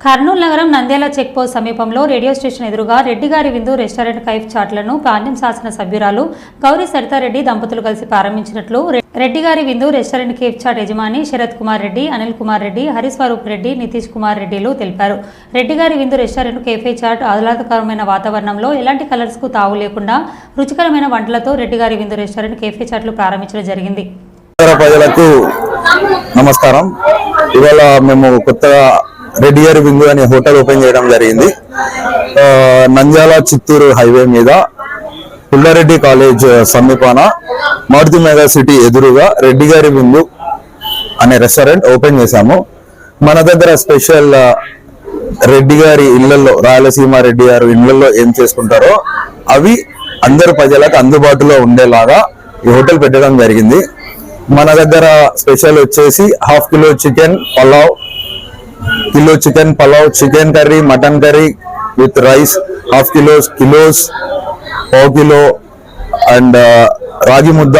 కర్నూలు నగరం నంద్యాల చెక్పోస్ట్ సమీపంలో radio station ఎదురుగా రెడ్డిగారి విందు రెస్టారెంట్ కైఫ్ చాట్లను పాండ్యం శాసన సభ్యురాలు గౌరీ సరితారెడ్డి దంపతులు కలిసి ప్రారంభించినట్లు రెడ్డిగారి విందు రెస్టారెంట్ కేఫ్ చాట్ యజమాని శరత్ కుమార్ రెడ్డి అనిల్ కుమార్ రెడ్డి హరిస్వరూప్ రెడ్డి నితీష్ కుమార్ రెడ్డిలు తెలిపారు. రెడ్డిగారి విందు రెస్టారెంట్ కేఫే చాట్ ఆహ్లాదకరమైన వాతావరణంలో ఎలాంటి కలర్స్కు తావు లేకుండా రుచికరమైన వంటలతో రెడ్డిగారి విందు రెస్టారెంట్ కేఫే చాట్లు ప్రారంభించడం జరిగింది. ప్రజలకు నమస్కారం. ఇవాళ మేము కొత్తగా రెడ్డి గారి విందు అనే హోటల్ ఓపెన్ చేయడం జరిగింది. నంద్యాల చిత్తూరు హైవే మీద పుల్లారెడ్డి కాలేజ్ సమీపాన మారుతి మెగా సిటీ ఎదురుగా రెడ్డి గారి విందు అనే రెస్టారెంట్ ఓపెన్ చేశాము. మన దగ్గర స్పెషల్ రెడ్డి గారి ఇళ్ళలో రాయలసీమ రెడ్డి గారు ఇళ్ళలో ఏం చేసుకుంటారో అవి అందరు ప్రజలకు అందుబాటులో ఉండేలాగా ఈ హోటల్ పెట్టడం జరిగింది. మన దగ్గర స్పెషల్ వచ్చేసి half kilo chicken pulao kilo chicken pulao chicken curry mutton curry with rice half kilos kilos పావు కిలో అండ్ రాగి ముద్ద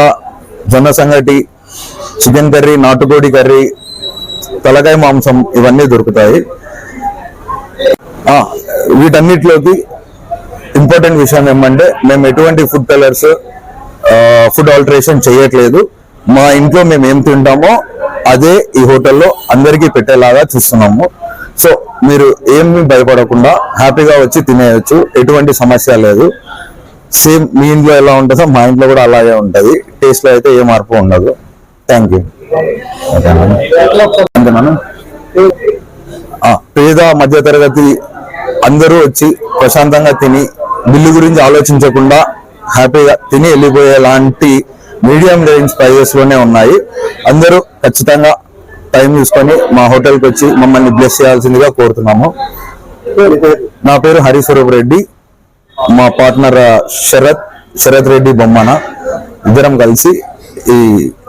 జొన్న సంగటి చికెన్ కర్రీ నాటుకోడి కర్రీ తలకాయ మాంసం ఇవన్నీ దొరుకుతాయి. వీటన్నిటిలోకి ఇంపార్టెంట్ విషయం ఏమంటే మేము ఎటువంటి ఫుడ్ కలర్స్ ఫుడ్ ఆల్టరేషన్ చేయట్లేదు. మా ఇంట్లో మేము ఏం తింటామో అదే ఈ హోటల్లో అందరికీ పెట్టేలాగా చూస్తున్నాము. సో మీరు ఏమి భయపడకుండా హ్యాపీగా వచ్చి తినేయచ్చు. ఎటువంటి సమస్య లేదు. సేమ్ మీ ఇంట్లో ఎలా ఉంటుందో మా ఇంట్లో కూడా అలాగే ఉంటుంది. టేస్ట్లో అయితే ఏ మార్పు ఉండదు. Thank you. అంతేనా పేద మధ్యతరగతి అందరూ వచ్చి ప్రశాంతంగా తిని బిల్లు గురించి ఆలోచించకుండా హ్యాపీగా తిని వెళ్ళిపోయేలాంటి మీడియం రేంజ్ ప్రైజెస్లోనే ఉన్నాయి. అందరూ ఖచ్చితంగా టైం తీసుకొని మా హోటల్కి వచ్చి మమ్మల్ని బ్లెస్ చేయాల్సిందిగా కోరుతున్నాము. నా పేరు హరిస్వరూప్ రెడ్డి. మా పార్ట్నర్ శరత్ శరత్ రెడ్డి బొమ్మన ఇద్దరం కలిసి ఈ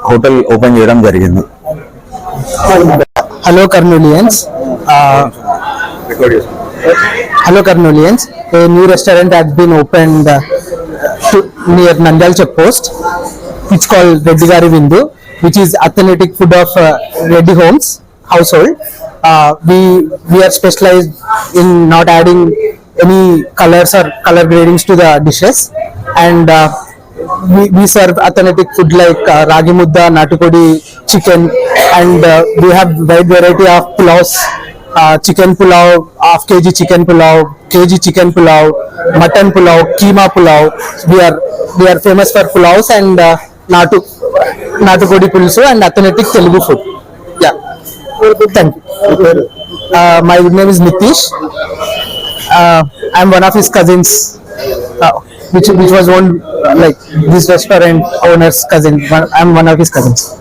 హోటల్ ఓపెన్ చేయడం జరిగింది. Hello Kurnoolians. Hello Kurnoolians. Carnulians. A new restaurant has been near uh, check post It's called Reddy Gari Vindu, which is authentic food of uh, Reddy Homes household. Uh, we we are specialized in not adding any colors or color gradings to the dishes, and uh, we, we serve authentic food like uh, ragi mudda, natukodi, chicken, and uh, we have wide variety of pulavs. Uh, chicken pulav, half kg chicken pulav, kg chicken pulav, mutton pulav, keema pulav. We are we are famous for pulavs and uh, Natu Natu Kodi and Athletic Telugu food. Yeah. Thank uh, my name is Nitish. Uh, I'm one of his cousins, uh, which, which was one like this restaurant owner's cousin. I'm one of his cousins.